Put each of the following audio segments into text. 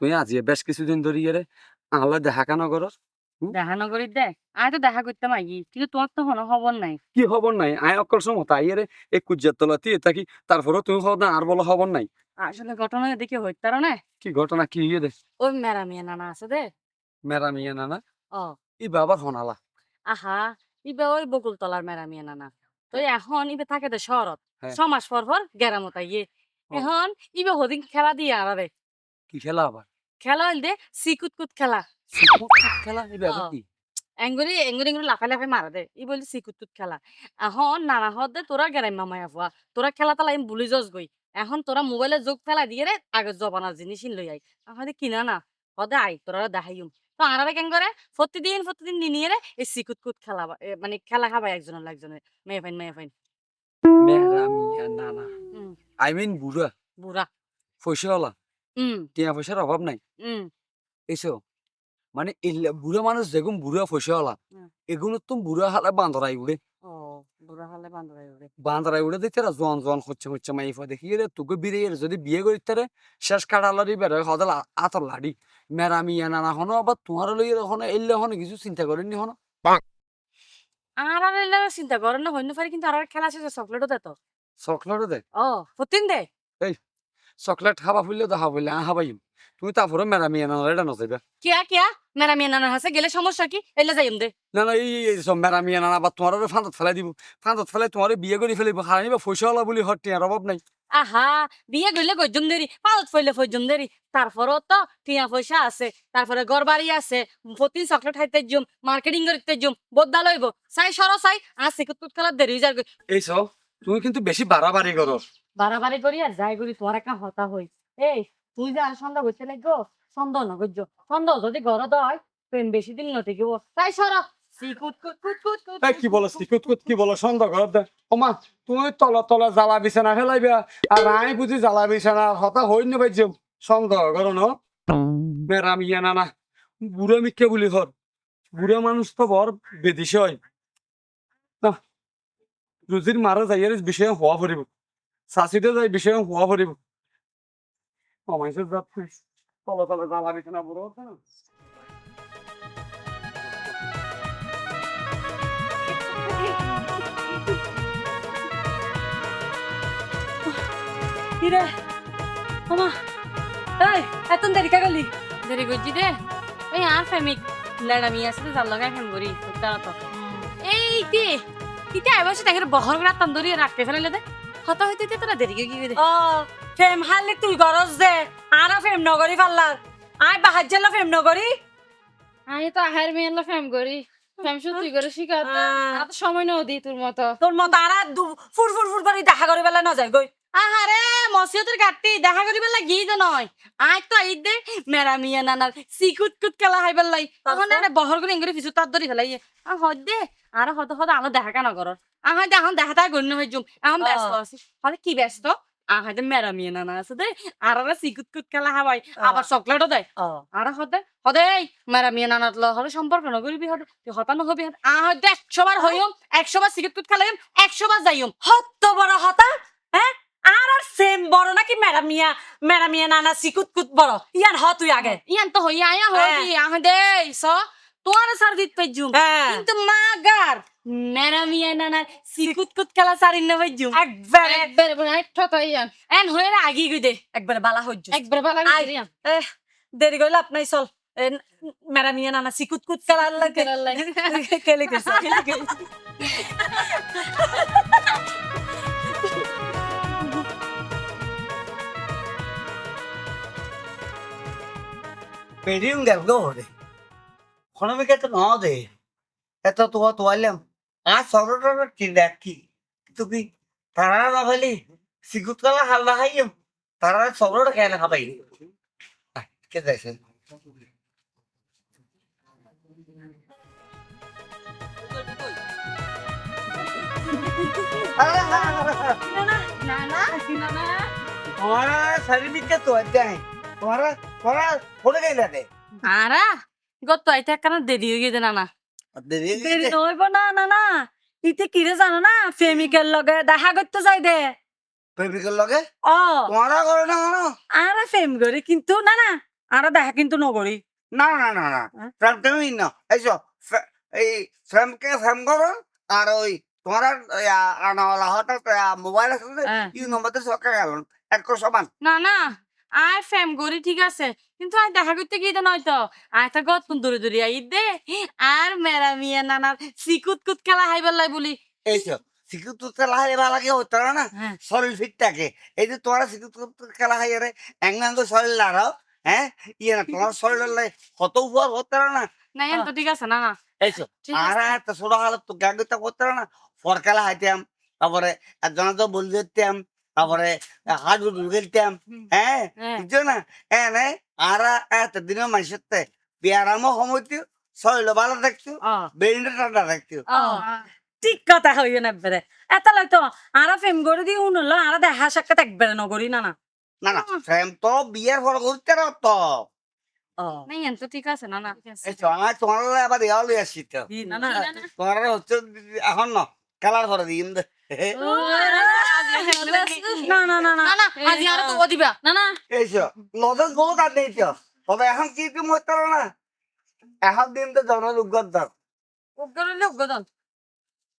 তুই আজি বেশ কিছুদিন ধরে রে আহলে দেখা কেন করস দেখা নগরী দেখ আয় তো দেখা করতাম আই কিন্তু তোমার তো কোনো খবর নাই। কি খবর নাই? আয় অকল সময় তাই রে এই কুজ্জার তলাতে থাকি তারপরে তুমি খবর না আর বলো খবর নাই। আসলে ঘটনা দেখে হইতার না। কি ঘটনা কি ইয়ে দে? ওই মেরা মিয়া নানা আছে দে। মেরা মিয়া নানা? ও ই বাবার হনালা আহা ইবে ওই বকুল তলার মেরা মিয়া নানা। তো এখন ইবে থাকে দে শহরত। হ্যাঁ। ছমাস পর পর গেরামত আইয়ে। এখন ইবে হদিন খেলা দিয়ে আরারে। কি খেলা আবার? খেলা হইল দে সিকুত কুত খেলা। খেলা এই ব্যাপার কি? এঙ্গুরি এঙ্গুরি এঙ্গুরি লাফাই লাফাই মারা দে। ই বলি সিকুত কুত খেলা। এখন নানা হদ দে তোরা গেরাই মামাই আফুয়া তোরা খেলা তালা আমি ভুলি যাস গই। এখন তোরা মোবাইলে যোগ ফেলা দিয়ে রে আগের জবানার জিনিস লই আই। এখন কিনা না হদে আই তোরা দেখাইম। তো আনারে কেন করে? প্রতিদিন প্রতিদিন নিয়ে রে এই সিকুত কুত খেলা মানে খেলা খাবাই একজনের একজনের মেয়ে ফাইন মেয়ে ফাইন। মেরা মিয়া নানা আই মিন বুড়া বুড়া পয়সাওয়ালা হুম টিয়া পয়সার অভাব নাই। হুম এসো। মানে এলে- বুড়া মানুষ যেগুন বুড়া পয়সাওয়ালা। হুম। এগুলো তো বুড়া হালে বান্দরাই উড়ে। ও বুড়া হলে বান্দরাই উড়ে। দেখতে রা জন জন হচ্ছে হচ্ছে মাই ফা দেখি রে তোকে বিরে এর যদি বিয়ে করিতে রে শেষ কাটালারি বের হয় হদল আতর লাড়ি। মেরা মিয়া নানা হনো আবার তোমার লই হনো এলে হনো কিছু চিন্তা করেননি হনো? আর আর এলে চিন্তা করেন না হইতে পারে কিন্তু আর আর খেলা শেষে চকলেটও দে তো। চকলেটও দে? ও প্রতিদিন দে। চকলেট খাবা ফুললে দেখা ফুললে আ খাবাইম তুমি তারপরে মেরা মিয়া নানা এটা নচাইবা কিয়া কিয়া? মেরা মিয়া নানার হাসে গেলে সমস্যা কি? এলে যাইম দে। না না এই এই সব মেরা মিয়া নানা বা তোমার ফাঁদত ফেলাই দিব। ফাঁদত ফেলাই তোমার বিয়ে করে ফেলিব। হারানিবা পয়সাওয়ালা বলি হট টিয়ার অভাব নাই। আহা বিয়ে গইলে গজ্জম দেরি পালত ফইলে ফজ্জম দেরি তারপরও তো টিয়া পয়সা আছে। তারপরে ঘর বাড়ি আছে। প্রতিদিন চকলেট খাইতে জুম মার্কেটিং করতে জুম বদলা লইব। চাই সর চাই। আর সিকুত কুত খেলার দেরি যাবে এই সব তুমি কিন্তু বেশি বাড়াবাড়ি করো বাড়াবাড়ি করি আর যাই করি তোমার একটা হতা হই। এই তুই যে আর সন্দেহ করতে লাগবো সন্দেহ না করছ সন্দেহ যদি ঘর হয় প্রেম বেশি দিন নটিকিব তাই সর। কি বলো সিকুত কুত কি বলো? সন্দেহ করো দে। ওমা তুমি তলা তলা জ্বালা বিছানা ফেলাইবা। আর আমি বুঝি জ্বালা বিছানা হতা হই নে ভাই সন্দেহ করো ন। মেরা মিয়া নানা বুড়া মিকে বলি হর। বুড়া মানুষ তো বর বেদিস হয়। না রুজির মারা যাই বিষয়ে হওয়া পড়িব চাষিতে যাই বিষয়ে হওয়া পড়িব কমাইছে যাত তলা তলা জ্বালা বিছানা বুড়ো আছে না কিরে ওমা এই এত দেরি কা গলি দেরি আর আছে তো জাল লাগাই ফেম করি তারা তো এই তে কিতে আইবা সে তাকে বহর গড়া তন্দুরি রাখতে ফেলে দে। হত হইতে তে তোরা দেরি কি দে ও ফেম হারলে তুই গরজ দে। আরা ফেম নগরি ফাল্লার আই বাহার জেলা ফেম নগরি। আমি তো আহার মেয়ে ফ্যাম করি। ফ্যাম সত্যি করে শিখাতে আহ। আর তো সময় নাও দি তোর মতো। তোর মতো আরা ফুর ফুর ফুর করে দেখা করি বেলা ন যায় গই আহারে মসিয়তের গাটি দেখা করি বেলা গিয়ে তো নয়। আজ তো আই দে। মেরা মিয়া নানার সিকুত কুত খেলা হাই বেলাই তখন আরে বহর করে ইংরে পিছু তার ধরি ফেলাই আ হদ দে। আর হদ হদ আলো দেখা কেন করর দে এখন দেখা তা গণ্য হয়ে জুম এখন ব্যস্ত আছি হলে কি ব্যস্ত আহাই দে মেরা মিয়া নানা আছে দে আর আরে সিকুত কুত খেলা হাবাই আবার চকলেটও দেয় আর হদে হদে নানাত ল হলে সম্পর্ক নগরিবি হদে তুই হতা নহবি হদে আ হদে একশো বার হইম একশো বার সিকুত কুত খেলাইম একশো বার যাইম হত বড় হতা হ্যাঁ আর আর ফেম বড় নাকি মেরা মিয়া মেরা মিয়া নানা সিকুত কুত বড় ইয়ান হ তুই আগে ইয়ান তো হইয়া আয়া হবি আহ দে স তোমার সার দিত পেজুম কিন্তু মাগার মেরা মিয়া নানার সিকুত কুত খেলা সারিন না পেজুম একবারে। একবার বলে ঠত ইয়ান এন হয়ে আগি গই দে। একবারে বালা হজ্জ একবার ভালো আই। করিয়াম এহ, দেরি গইলে আপনাই চল। এ, মেরা নানা সিকুত কুত করার লাগে। কেলে গেছে কেলে গেছে। Pedí un gardore. Kono mi kete no de. Eto আর সরোটা কি তুমি তারা না ভালি সিগুত কালা হাল না হাই তারা সরোটা কেন খাবাই? কে দেখেন দেরি হয়ে গেছে নানা। দেরি নইব না না না। ইতে কিরে জানো না? প্রেমিকের লগে দেখা করতে যাই দে। প্রেমিকের লগে? ও তোমারা করে না কেন? আরে প্রেম করি কিন্তু না না। আর দেখা কিন্তু নগরী না না না না। হ্যাঁ? টেমি না। এইসো এই ফ্রেমকে ফ্রেম করো আর ওই তোমার আনাওয়ালা হঠাৎ মোবাইল আছে। ইউ নম্বর এক সমান। না না। আয় ফেম করি ঠিক আছে। কিন্তু আয় দেখা করতে গিয়ে তো নয়তো। আয় তা গত দূরে দূরে আই দে। আর মেরা মিয়া নানার সিকুত কুত খেলা হাইবার লাই বলি। সিকিউ তো খেলা হাই ভালো লাগে হতো না হ্যাঁ। শরীর ফিট থাকে। এই যে তোমার সিকিউ তো খেলা হাই রে একনাঙ্গ শরীর লাগাও হ্যাঁ? ইয়ে না তোমার শরীর কত উপর হতো না? না তো ঠিক আছে না না। এইসো ঠিক আর এত ছোট হালত তো গ্যাগটা করতে না। ফর খেলা হাইতাম তারপরে একজনে তো বল তারপরে হাত খেলতাম হুম। হ্যাঁ বুঝছ না? হ্যাঁ আর এত দিনের মানুষের তে বিয়ারামও সময়তে শরীর ভালো থাকতো ব্রেনটা ঠান্ডা থাকতো। ঠিক কথা হইও না বেরে এত লাগতো আর ফেম করে দিয়ে আর দেখা সাক্ষাৎ একবারে নগরী না না? না না প্রেম তো বিয়ের পর করতে না তো। ও না এখন তো ঠিক আছে না না। তোমার আবার ইয়াও লই তো। না না। তোমার হচ্ছে এখন না খেলার পরে দিন দে। না না না না। না আজি আর তো দিবা। না না। এইসো লজেস বহুত আর নেই তো তবে এখন কি তুমি হতে না এখন দিন তো জনের উগ্র দাও উগ্র হলে উগ্রদন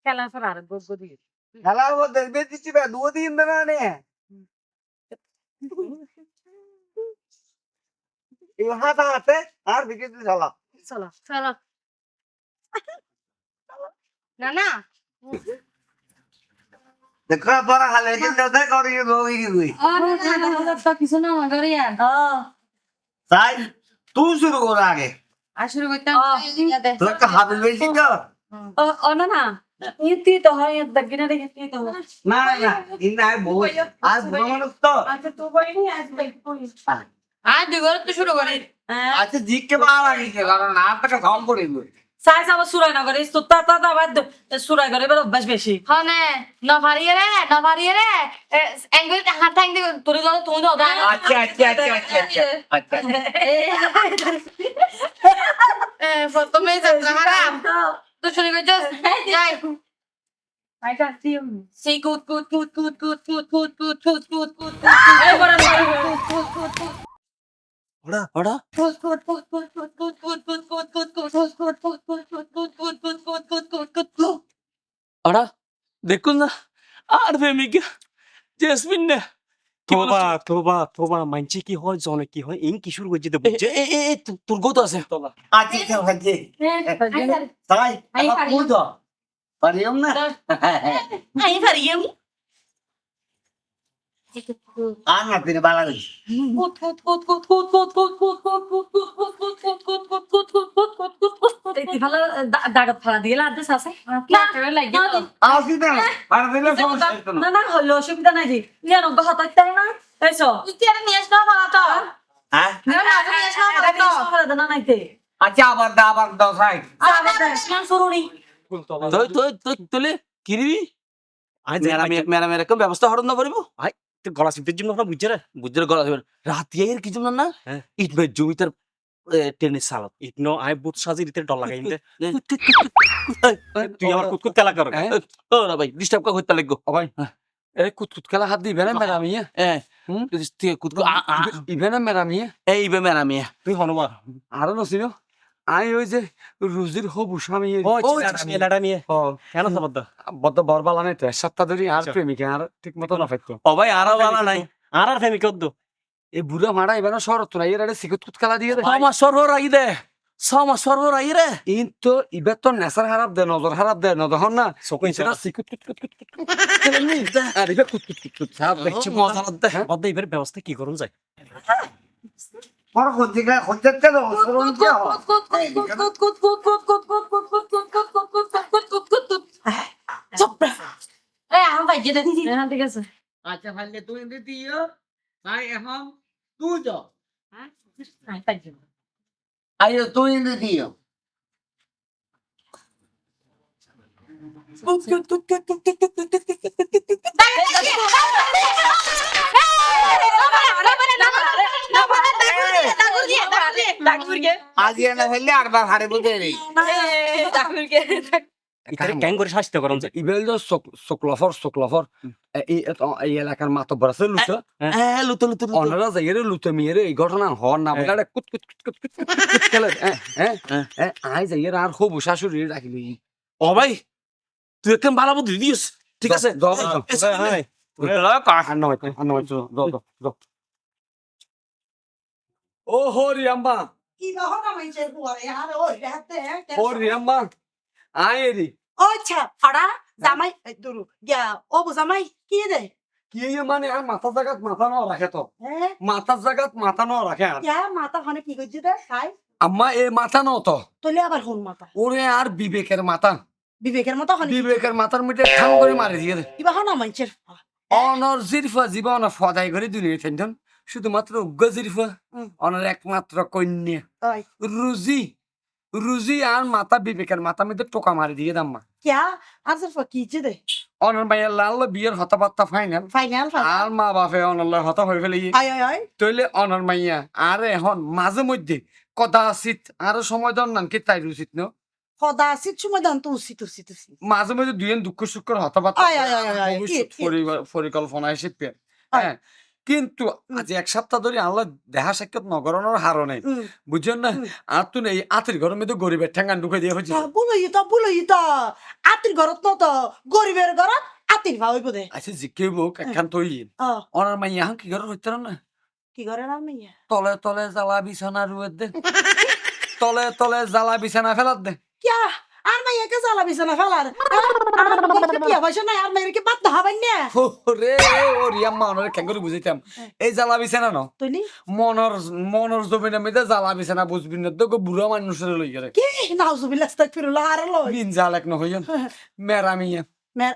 খেলার পর আর গোগ দিয়ে খেলার পর দেখবে দিচ্ছি বে দু দিন না নে। এই হাতে হাতে আর দিকে দিতে চলা চলো চলো না না। Dekora para hal itu nanti kau yang mau ini gue. Oh, nanti kita kisah nama kalian. Oh. Sai, tu suruh kau lagi. Asyik kau tahu. Terus kau habis besi kau. Oh, oh nana. Ini tuh hari yang dagingnya deh ini tuh. Nah, nah, ini ada bos. आज भ्रमण तो. आज तू कोई नहीं आज मैं कोई. आज दिवार तो शुरू करें. आज जीत के बाहर आ गई थी कारण नाम तक काम करेंगे. সাইজ আমার সুরাই নগরে সুতা তা তা বাদ সুরাই করে এবার অভ্যাস বেশি হনে নভারিয়ে রে নভারিয়ে রে এঙ্গুল হাত হ্যাং দিয়ে তোর দাও তুমি দাও আচ্ছা আচ্ছা আচ্ছা আচ্ছা আচ্ছা আচ্ছা এ প্রথমে যাত্রা হারাম তো শুরু করছিস যাই আই কাট দিও সেই কুত কুত কুত কুত কুত কুত কুত কুত কুত কুত কুত এই বড় কুত কুত কুত ওড়া ওড়া কুত কুত কুত কুত কুত কুত কুত কুত কুত কুত അടാ ദക്കുന്ന আর প্রেমিক জেসমিন তোবা তোবা তোবা মানছে কি হয় জনে কি হয় ইন কিশোর গজে দেব এ এ তোর গত আছে তোবা আজি তো আজি তাই আমার ফুল না আই পারিয়াম আর না দিনে ব্যবস্থা হরণ না করিব আই গলা সিমটের জন্য বুঝছে বুঝছে গলা সিমটের রাতিয়া এর কি জন্য না? হ্যাঁ। ইট মে জমিতার টেনিস সালত ইট নো আই বুট সাজি রিতে ডল লাগাই দে হ্যাঁ। তুই আমার খেলা কর। হ্যাঁ। ও না ভাই ডিস্টার্ব কা করতে ভাই এ খেলা হাত দিবে না ম্যাডাম ইয়া হ্যাঁ। কুতকুত ইবে না ম্যাডাম ইয়া ইবে ম্যাডাম তুই হনবা আরও নছিল আই ওই যে রুজির হবু স্বামী এলাটা নিয়ে কেন সাবাদ বদ্ধ বরবালা নাই তো এক সপ্তাহ ধরে আর আচ্ছা। প্রেমিকা আর ঠিক মতো না ফাইতো ও ভাই আরও বালা নাই। আর আর কদ্দু এই বুড়া মারা এবার শরৎ তো নাই এর সিকুত কুত খেলা দিয়ে দে। ছমা সর্বর আই দে ছমা সর্বর আই রে। ইন তো ইবার তো খারাপ দে নজর খারাপ দে নদহন না। সকই সেটা সিকুত কুত কুত কুত আর ইবার কুত কুত কুত কুত। দেখছে মজা দে হ্যাঁ? বদ্দা এবার ব্যবস্থা কি করুন যায়? বড় ক্ষতিকার ক্ষতিতে অনুসরণ আচ্ছা ভাইলে তুই দিও তাই এখন তুই যাও আইও তুই দিও আজ এনে ফেললে আরবার হারে বুঝে রে ইতারে ক্যাং করে স্বাস্থ্য করন যে ইবেল তো শুক্লফর শুক্লফর এই এই এলাকার মাতব্বর আছে লুতো হ্যাঁ লুতো লুতো লুতো। অনারা যাইরে লুতো মিয়েরে এই ঘটনা হর না বলে আরে কুত কুত কুত কুত কুত কুত খেলে হ্যাঁ হ্যাঁ হ্যাঁ। হ্যাঁ আই যাইরে আর খুব শাশুড়ি রাখিলি ও ভাই তুই একদম ভালো বুদ্ধি দিস ঠিক আছে দাও, দাও, দাও। এসব হাই এ লাগা। আর নয় আর নয় দাও দাও দাও ও হরি আম্মা। কি হরি আম্মা আচ্ছা ফাড়া জামাই দুরু গিয়া ও জামাই কি দে কি মানে আর মাথা মাথা ন রাখে তো। মাথা জাগাত মাথা ন রাখে আর মাথা ফানে কি করছি দে খাই আম্মা এ মাথা ন তো। তোলে আবার হুন মাথা। ওরে আর বিবেকের মাথা। বিবেকের হনি বিবেকের মাথার মধ্যে ঠান করে মারি দিয়ে দে। কি বাহনা মাইছে অনর জিরফা জীবন ফদাই করে দুনিয়া টেনশন শুধুমাত্র উগ্র জিরফা হুম। অনর একমাত্র কন্যা। রুজি রুজি আর মাথা বিবেকের মাথা মধ্যে টোকা মারি দিয়ে দাম্মা। কিয়া? কি দে? অনর লাল বিয়ের হতাবার্তা ফাইনাল ফাইনাল আর মা বাপে অনর হতা হয়ে ফেলে তৈলে অনর মাইয়া আর এখন মাঝে মধ্যে কদাচিত আরও সময় দন নানকে তাই উচিত ন? সিট সময় দান তো উসি তুসি তুসি মাঝে মধ্যে দুঃখ সুখ হতাবার্তা কি, কি? পরিকল্পনা হিসেবে হ্যাঁ। কিন্তু আজ এক সপ্তাহ ধরে আল্লাহ দেহা সাক্ষাৎ নগরণের হারও নেই। বুঝছেন না? আর তুই এই আতির ঘরের মধ্যে গরিবের ঠেঙ্গান ঢুকে দিয়ে হচ্ছে বুলো ইতা বুলো ইতা আতির ঘরত ন তো গরিবের ঘরত আতির ভাইব দে আচ্ছা জিকে মুখ একখান তৈ অনার মাই কি করে হইতে না? কি না মেয়ে তলে তলে জ্বালা বিছানা রুয়ের দে। তলে তলে জ্বালা বিছানা ফেলার দে। কিয়া? আর মাইয়া কে জ্বালা বিছানা ফেলার। বিয়া নাই আর কি বাদ না? বুঝাইতাম। হ্যাঁ। এই জ্বালা বিছানা ন? তুইলি মনর মনর জমিনের মধ্যে জ্বালা বিছানা বুঝবি না তো বুড়া মানুষের লই গেলে। কি? নাউজুবিল্লাহ আস্তাগফিরুল্লাহ আর লই। বিন জালেক ন হইন মেরামিয়া মের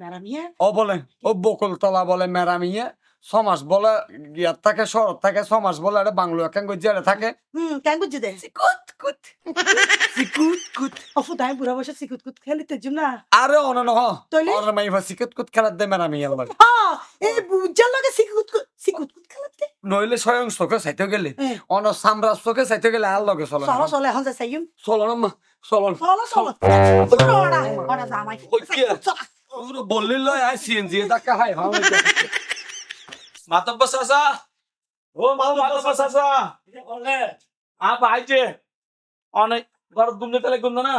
মেরা মিয়া? ও বলে ও বকুল তলা বলে মেরামিয়া সমাজ বলে ইয়ার থাকে শহর থাকে সমাজ বলে এটা বাংলো একান গজিয়ারে থাকে হুম কেন বুঝি দে কুত কুত সিকুত কুত অফু তাই বুড়া বয়সে সিকুত কুত খেলিতে জুম না আরে অন নহ তইলে? অন মাই ভা সিকুত কুত খেলার দে মেরামিয়া বলে হ্যাঁ এই বুঝার লগে সিকুত কুত সিকুত কুত খেলাতে নইলে স্বয়ং চোখে চাইতে গেলে হ্যাঁ। অন সামরাজ চোখে চাইতে গেলে আর লগে চলে চলো চলো এখন যাই সাইম চলো না মা চলো চলো চলো ওরা ওরা জামাই বললি লয় আই সিএনজি ডাকা হাই হাই মাতব্বর চাচা। ও মাতব্ব চাচা। আপ আইছে। অনেক ঘর ঘুমতে তাহলে ঘুমতো না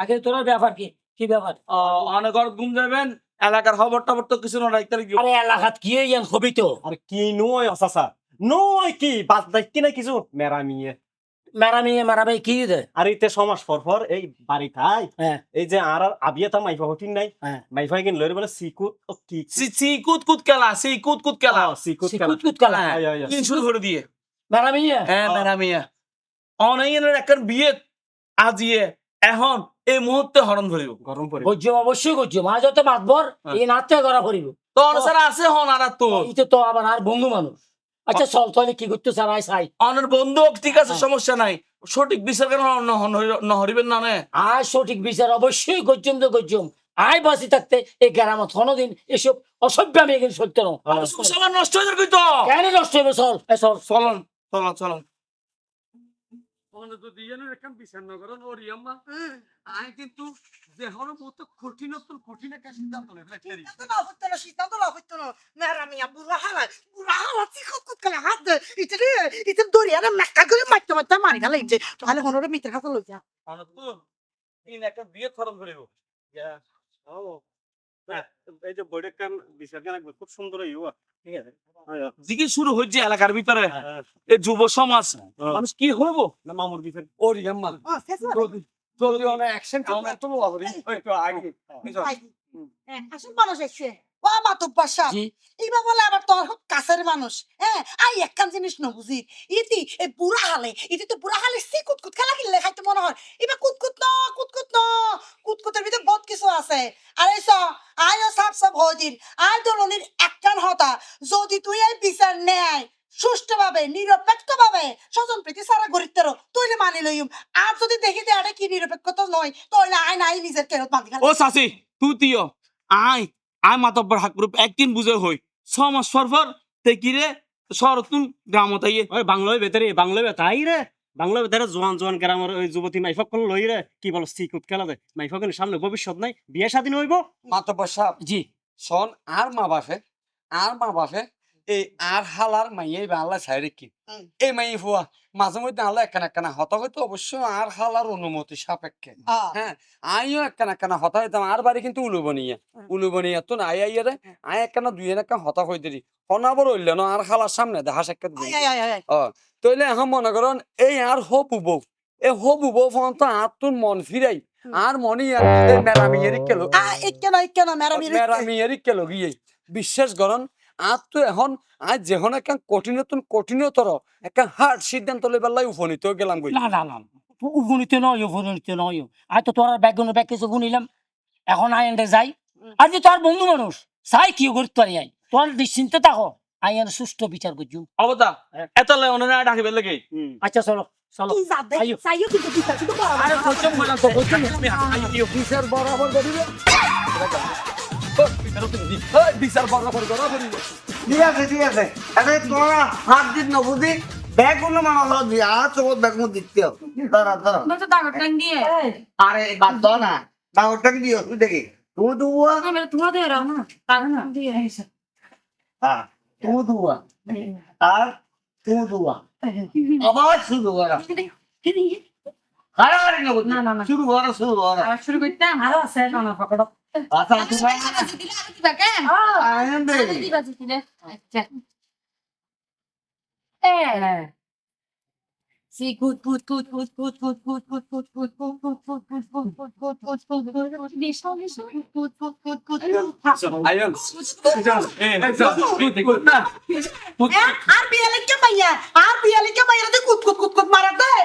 আগে তোর ব্যাপার কি? কি ব্যাপার? অনেক ঘর গুম যাবেন এলাকার খবর টবর তো কিছু নয় তাহলে আরে এলাকাত কি হবি তো? আর কি নয় অসাসা নয় কি বাদ দাইতি না কিছু? মেরামিয়ে মেরামি মেরামি কি দে আর ইতে সমাজ পর পর এই বাড়ি থাই হ্যাঁ। এই যে আর আর আবিয়াতা মাইফা হটিন নাই। হ্যাঁ। মাইফা কিন লইরে বলে সিকুত ও কি সি সি কুত কুত খেলা সি কুত কুত খেলা আ, সিকুত কুত কালা। তিন শুরু করে দিয়ে। মেরামি? হ্যাঁ মেরামিয়া অনেকের একটা বিয়ে আজিয়ে এখন এই মুহূর্তে হরণ ধরিব। গরম পড়ে গজ্জম অবশ্যই গজ্জম আজ তো মাতবর এই নাচতে করা করিব তো অনুসারে আছে হন আর তো ইতে তো আবার আর বন্ধু মানুষ। আচ্ছা চল তাহলে কি করতে আই সাই অনের বন্ধু ঠিক আছে সমস্যা নাই। সঠিক বিচার কেন নহরিবেন না আর সঠিক বিচার অবশ্যই গজ্জম তো গজ্জম আই বাঁচি থাকতে। এই গ্রামত কোনোদিন এসব অসভ্য আমি এখানে সত্য নষ্ট হয়ে যাবে তো? কেন নষ্ট হবে চল চল। চলন চলন চলন। যদি ইয়ানের একখান বিচার না করেন ও রিয়াম্মা কিন্তু যে মতো কঠিন কঠিন একটা সিদ্ধান্ত নেই ফেলি তো না হইতো না শীত তো না হইতো না। মেরা মিয়া বুড়া হালা বুড়া হালা সিকুত কুত খেলা হাত দে। ইতে ইতে দরিয়া না মেকা করে মারতে মারতে মারি গেল ইতে তাহলে হনরে মিত্র হাতে লই যা অনের তো তিন একটা বিয়ে খরচ করিব ও। না, এই যে বইটা কান বিচার খুব সুন্দর ইউয়া ঠিক আছে? আয়। দিকে শুরু হচ্ছে এলাকার ভিতরে। হ্যাঁ। এই যুব সমাজ। মানুষ কি হইব? না মামুর বিচার ও রিয়াম্মা ও শেষ যদি যদি অনেক অ্যাকশন করবে তো বলি ওই তো আগে। আসল মানুষ এসে ও মাতব বাসা জি। এইবা বলে আবার তোর কাছের মানুষ হ্যাঁ আই একখান জিনিস ন বুঝি ইতি এই বুড়া হালে ইতি তো বুড়া হালে সি কুতকুত খেলা কিনলে খাইতে মনে হয়? এবার কুতকুত ন কুতকুত ন। কুতকুতের ভিতরে বহুত কিছু আছে। আর এই আয়ও সাপ সাপ হদির আয় দলনির একখান হতা। যদি তুই এই বিচার নেয় সুষ্ঠুভাবে নিরপেক্ষভাবে স্বজন প্রীতি সারা গরিত্বের তুইলে মানি লইম। আর যদি দেখি দে আরে কি নিরপেক্ষতা নয় তাহলে আয় নাই নিজের কেরত বাঁধি ও চাচি তুই তিয় আই আই মাতব্বর হাক গ্রুপ একদিন বুঝে হই। ছ মাস পর পর তে কি রে শহর তুন গ্রামত আইয়ে। ওই বাংলায় বেতারে বাংলায় তাই রে। বাংলা বেতারে জোয়ান জোয়ান গ্রামের ওই যুবতী মাইফক কোন লই রে। কি বলো সিকুত খেলা দেয় মাইফকের সামনে ভবিষ্যৎ নাই বিয়ে স্বাধীন হইব মাতব্বর সাহেব জি। শোন আর মা বাপে আর মা বাপে এই আর হালার মাইয়ে বাংলা ছাইরে কি। এই মাই ফুয়া মাঝে মধ্যে আল্লাহ একখানা একখানা হত হয়তো অবশ্যই আর হালার অনুমতি সাপেক্ষে। হ্যাঁ আইও একখানা একখানা হতা হইতাম আর বাড়ি কিন্তু উলুবনিয়া উলুবনিয়া তো আই আইয়া রে আই একখানা দুই একটা হতা হই দিলি অনাবর হইল না আর হালার সামনে দেখা সাক্ষাৎ তইলে এখন মনে করেন এই আর হো বুবো এই হো বুবো ফোন তো আর তোর মন ফিরাই। আর মনে মেরামিয়ারি কেলো। মেরামিয়ারি কেলো গিয়ে। বিশ্বাস করেন আর তো এখন আজ যেহন একটা কঠিনতন কঠিনতর একটা হার্ড সিদ্ধান্ত লইবার লাই উপনীত গেলাম গই। না না না উপনীত নয় উপনীত নয়। আজ তো তোর ব্যাগ ব্যাগ কিছু গুনিলাম। এখন আই এন্ডে যাই। আর যে তোর বন্ধু মানুষ চাই কি করতে পারি আই। তোর নিশ্চিন্তে থাকো। আই এর সুষ্ঠু বিচার করছু অবদা এত লাই অনেক ডাকিবে লাগে। আচ্ছা চলো চলো। আইয়ো। চাইও কিন্তু বিচার, কিন্তু আরে না। কইছম বললাম তো কইছম বিচার বরাবর করিবে বিচার বরাবর করা করিবে ঠিক আছে ঠিক আছে। আরে তোরা হাত দিন না বুঝি ব্যাগ কোনো মানুষ হলো দিয়া তোমার ব্যাগ মধ্যে দিতে হবে। দাঁড়া দাঁড়া তো দাগর টাং দিয়ে। আরে বাদ দাও না। ডাঙরটা কি দিও তুই দেখি। তুমি দুয়া। আমি তোমার দিয়ে রাও না। দাগর টাং দিয়ে হ্যাঁ তুমি দুয়া। আর তুমি দুয়া। আবার শুরু করা। হারাহারি না না, না, না। শুরু করা শুরু করা। শুরু করতাম। আরও আছে না না পকড়ো আর বিয়ালে কে মাইরা কুত কুত কুত কুত মারা দেয়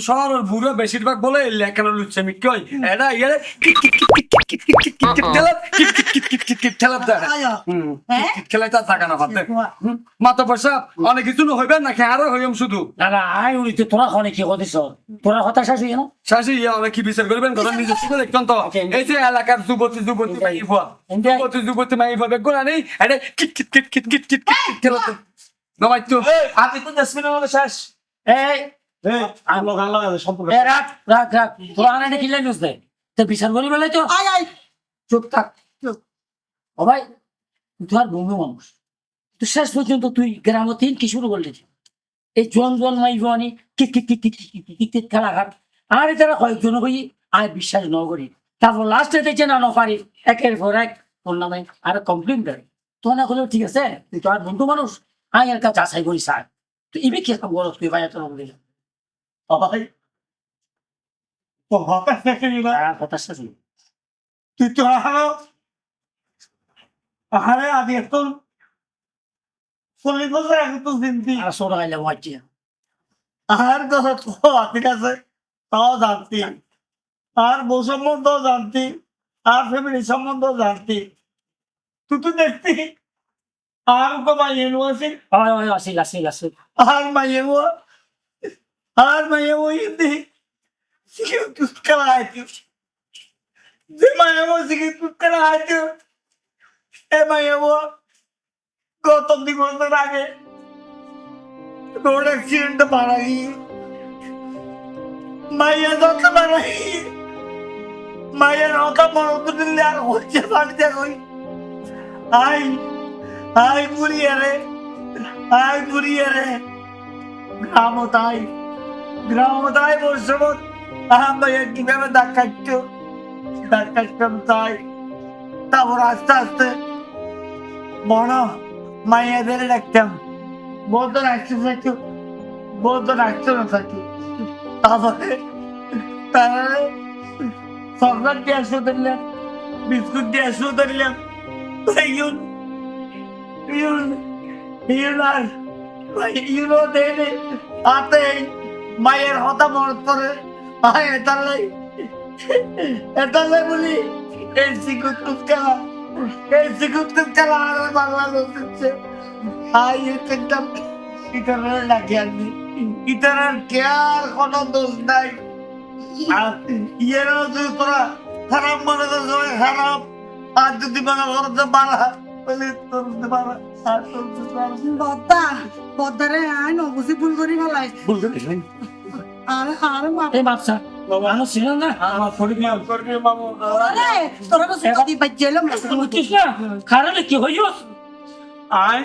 শহরের বুড়ো বেশিরভাগ বলে লেখানো লুচ্ছে মি কই এটা ইয়ারে মাথা পয়সা অনেক কিছু হইবে নাকি আরও হইম শুধু আয় উনি তো তোরা অনেক কি হতেছ তোরা হতা শাশু না শাশু ইয়া অনেক কি বিচার করবেন কথা নিজে শুধু দেখছেন তো এই যে এলাকার যুবতী যুবতী মাই ভুয়া যুবতী যুবতী মাই ভুয়া বেগুনা নেই এটা কিট কিট কিট কিট কিট কিট কিট খেলাতে নমাই তো আপনি তো দশ মিনিট শেষ আয় থাক আর মানুষ। পর্যন্ত তুই তিন এই জন জন মাই তারা কয়েকজন আর বিশ্বাস ন করি। তারপর লাস্টে দেখছে না নপারি একের পর এক ওর আর কমপ্লেন করে তো না হলেও ঠিক আছে তুই তো আর বন্ধু মানুষ। আই এর কাছে আশাই করি স্যার তুই ইবে কি বলো তুই ভাই এত রকম দিল তো হঠাৎ থেকে না কথা তুই তো আহারো আহারে আদি এখন চল্লিশ বছর আগে তো জিন্দি। আর সোনা গাইলে মারছি আর কথা তো ঠিক আছে তাও জানতি। আর বউ সম্বন্ধ জানতি আর ফ্যামিলি সম্বন্ধ জানতি। তুই তো দেখতি আর ওকে মাইয়ে হয় হয় আসিল আর মাইয়ে Arma eu ainda. Seguindo os calários. De manhã eu vou seguindo os calários. É manhã eu vou. Gautam দিগন্তের আগে রোড অ্যাক্সিডেন্টে মারা গিয়ে মাইয়া দত্ত মারা গিয়ে মায়ের অত মরত দিলে আর হচ্ছে বাড়িতে কই আই আই বুড়িয়ে রে আই বুড়িয়ে রে গ্রাম তাই Gramaday bozumun. Ahamaya gideme dakikatçı. Dakikatçım tay. তারপর আস্তে আস্তে বড় মাইয়া ধরে রাখতাম বৌদ্ধ রাখতে থাকি বৌদ্ধ রাখতে না থাকি তারপরে তারা সরকার দিয়ে ধরলাম বিস্কুট দিয়ে ধরলাম ইউন ইউন ইউন আর ইউনও দেয় মায়ের হতা মনত করে আয় এটালাই বলি, এই সিকুত কুত খেলা, এই সিকুতকুত খেলা আর বাংলাদেশ হচ্ছে। আই এটা ইতারের লাগে কেয়ার কোনো দোষ নাই। আর ইয়েরও যদি তোরা খারাপ মনে করছ খারাপ, আর যদি মনে করতে পারা বলে তোর পারা আর তোর বদ্দা আইন আই নবুঝি ভুল করি ফেলাই। ভুল করি। আর আর মাপ এই বাচ্চা মানুষ ছিল না? আমার শরীর মাফ করবি মামু আরে তোরা তো বুঝছিস না? কি হইল? আয়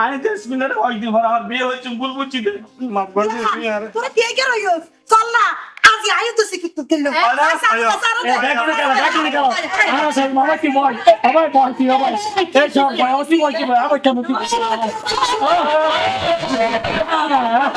আয় দেশ মিনারে কয়েকদিন পর আমার বিয়ে হয়েছে ভুল বুঝছি দে। মাফ করে দিস তুই আর তোরা দিয়ে কে রইও চল না في عيطوا سكتوا كلهم خلاص ايوه باكلوا كده باكلوا كده انا عشان ما عملتي باي باي باي في باي ايش باي هو في باي باي عمل كم في انا